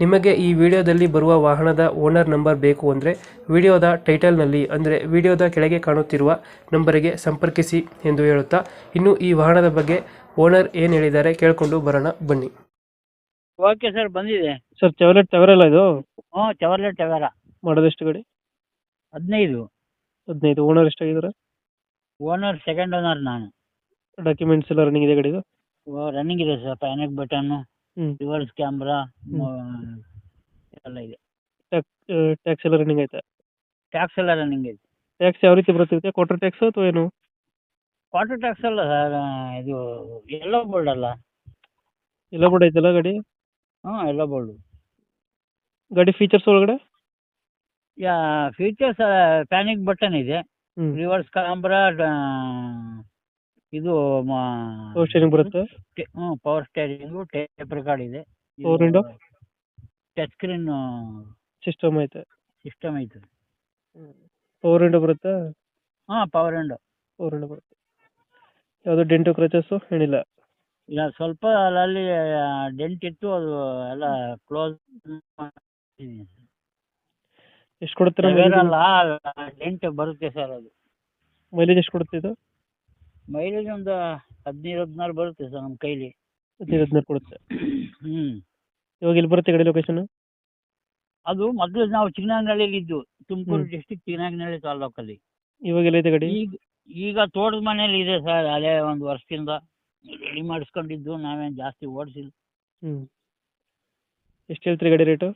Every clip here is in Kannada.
ನಿಮಗೆ ಈ ವಿಡಿಯೋದಲ್ಲಿ ಬರುವ ವಾಹನದ ಓನರ್ ನಂಬರ್ ಬೇಕು ಅಂದರೆ ವಿಡಿಯೋದ ಟೈಟಲ್ನಲ್ಲಿ ಅಂದರೆ ವಿಡಿಯೋದ ಕೆಳಗೆ ಕಾಣುತ್ತಿರುವ ನಂಬರಿಗೆ ಸಂಪರ್ಕಿಸಿ ಎಂದು ಹೇಳುತ್ತಾ ಇನ್ನು ಈ ವಾಹನದ ಬಗ್ಗೆ ಓನರ್ ಏನು ಹೇಳಿದ್ದಾರೆ ಕೇಳಿಕೊಂಡು ಬರೋಣ ಬನ್ನಿ. ಓಕೆ ಸರ್ ಬಂದಿದೆ. ಸರ್ ಚೆವಲೆಟ್ ಟವರಲ್ಲ ಇದು? ಹ್ಞೂ ಚವರ್ಲೆಟ್ ಟವೆರ ಮಾಡೋದೆಷ್ಟು ಗಡಿ? ಹದಿನೈದು. ಹದಿನೈದು. ಓನರ್ ಎಷ್ಟಾಗಿದ್ದಾರೆ ಓನರ್ ಸೆಕೆಂಡ್ ಓನರ್ ನಾನು. ಡಾಕ್ಯುಮೆಂಟ್ಸ್ ಎಲ್ಲ ರನ್ನಿಂಗ್ ಇದೆ ಓಹ್ ರನ್ನಿಂಗ್ ಇದೆ sir panic button reverse camera ಎಲ್ಲ ಇದೆ. ಟ್ಯಾಕ್ಸ್ ಎಲ್ಲ ರನ್ನಿಂಗ್ ಐತೆ? ಟ್ಯಾಕ್ಸ್ ಎಲ್ಲ ರನ್ನಿಂಗ್ ಇದೆ ಟ್ಯಾಕ್ಸ್ ಯಾವ ರೀತಿ ಬರ್ತಿರುತ್ತೆ ಕ್ವಾರ್ಟರ್ ಟ್ಯಾಕ್ಸ್ ಅಥವಾ ಏನು? ಕ್ವಾರ್ಟರ್ ಟ್ಯಾಕ್ಸ್ ಅಲ್ಲ ಸರ್ ಇದು ಎಲ್ಲೋ ಬೋರ್ಡ್ ಅಲ್ಲ. ಎಲ್ಲ ಬೋರ್ಡ್ ಐತಲ್ಲ ಗಾಡಿ? ಹ್ಞೂ ಎಲ್ಲೋ ಬೋರ್ಡು ಗಾಡಿ ಫೀಚರ್ಸ್ ಒಳಗಡೆ? ಯಾ ಫೀಚರ್ಸ್ ಪ್ಯಾನಿಕ್ ಬಟನ್ ಇದೆ. ರಿವರ್ಸ್ ಕ್ಯಾಮ್ರಾ ಇದು ಪವರ್ ಸ್ಟೇರಿಂಗ್ ಬರುತ್ತೆ? ಹ್ಞೂ ಪವರ್ ಸ್ಟೇರಿಂಗು ಟೇಪ್ ರೆಕಾರ್ಡ್ ಇದೆ? ಟಚ್ ಸ್ಕ್ರೀನ್ ಸಿಸ್ಟಮ್ ಐತೆ. ಸಿಸ್ಟಮ್ ಐತೆ. ಪವರ್ ವಿಂಡೋ ಬರುತ್ತಾ? ಹಾಂ ಪವರ್ ವಿಂಡೋ ಪವರ್ ವಿಂಡೋ ಬರುತ್ತೆ. ಯಾವುದು ಡೆಂಟು ಕ್ರಚಸ್ಸು ಏನಿಲ್ಲ. ಇಲ್ಲ ಸ್ವಲ್ಪ ಅಲ್ಲಲ್ಲಿ ಡೆಂಟ್ ಇತ್ತು ಅದು ಎಲ್ಲ ಕ್ಲೋಸ್ ಎಷ್ಟು ಕೊಡುತ್ತೆ ಅಲ್ಲ ಡೆಂಟ್ ಬರುತ್ತೆ ಸರ್ ಅದು. ಮೈಲೇಜ್ ಎಷ್ಟು ಕೊಡುತ್ತೆ ಇದು? ಮೈಲೇಜ್ ಒಂದ ಹದಿನೈದು ಹದಿನಾರು ಬರುತ್ತೆ ಸರ್ ನಮ್ಮ ಕೈಲಿ. ಹದಿನೈದು ಹದಿನಾರು ಕೊಡುತ್ತೆ. ಹ್ಞೂ ಇವಾಗ ಇಲ್ಲಿ ಬರುತ್ತೆ ಗಾಡಿ ಲೊಕೇಶನ್ ಅದು ಮೊದಲು ನಾವು ಚಿಕ್ಕನಾಗ್ನಳ್ಳಿಲಿ ಇದ್ದು ತುಮಕೂರು ಹ್ಮ್. ಡಿಸ್ಟಿಕ್ ಚಿನ್ನಾಗ್ನಳ್ಳಿ ತಾಲೂಕಲ್ಲಿ. ಇವಾಗ ಎಲ್ಲೈತೆ ಗಾಡಿ? ಈಗ ಈಗ ತೋಟದ ಮನೇಲಿ ಇದೆ ಸರ್ ಅದೇ ಒಂದು ವರ್ಷದಿಂದ ರೆಡಿ ಮಾಡಿಸ್ಕೊಂಡಿದ್ದು ನಾವೇನು ಜಾಸ್ತಿ ಓಡಿಸಿಲ್ಲ. ಹ್ಞೂ ಎಷ್ಟು ಹೇಳ್ತೀರಿ ಗಾಡಿ ರೇಟು?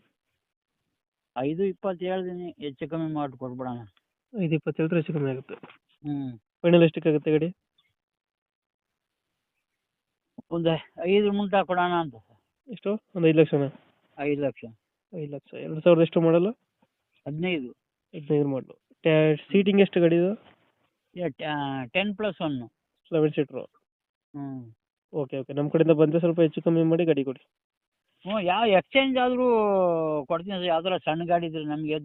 ಐದು ಇಪ್ಪತ್ತು ಹೇಳ್ತೀನಿ ಹೆಚ್ಚು ಕಮ್ಮಿ ಮಾಡಿ ಕೊಟ್ಬಿಡೋಣ ಐದು ಇಪ್ಪತ್ತು ಹೇಳಿದ್ರೆ ಹೆಚ್ಚು ಕಮ್ಮಿ ಆಗುತ್ತೆ. ಹ್ಞೂ ಫೈನಲ್ ಎಷ್ಟಕ್ಕಾಗುತ್ತೆ ಗಾಡಿ? ಒಂದು ಐದು ಮುಂಟ ಕೊಡೋಣ ಅಂತ ಸರ್. ಎಷ್ಟು? ಒಂದು ಐದು ಲಕ್ಷ ಐದು ಲಕ್ಷ. ಐದು ಲಕ್ಷ. ಎರಡು ಸಾವಿರದ ಎಷ್ಟು ಮಾಡಲು? ಹದಿನೈದು. ಹದಿನೈದು ಮಾಡಲು. ಸೀಟಿಂಗ್ ಎಷ್ಟು ಗಾಡಿ ಇದು? Ten plus one eleven seater. ಹ್ಞೂ ಓಕೆ ಓಕೆ. ನಮ್ಮ ಕಡೆಯಿಂದ ಬಂದರೆ ಸ್ವಲ್ಪ ಹೆಚ್ಚು ಕಮ್ಮಿ ಮಾಡಿ ಗಾಡಿ ಕೊಡಿ. ಹ್ಞೂ ಯಾವ ಎಕ್ಸ್ಚೇಂಜ್ ಆದರೂ ಕೊಡ್ತೀನಿ ಸರ್. ಯಾವ್ದಾರ ಸಣ್ಣ ಗಾಡಿ ಇದ್ರೆ ನಮಗೆ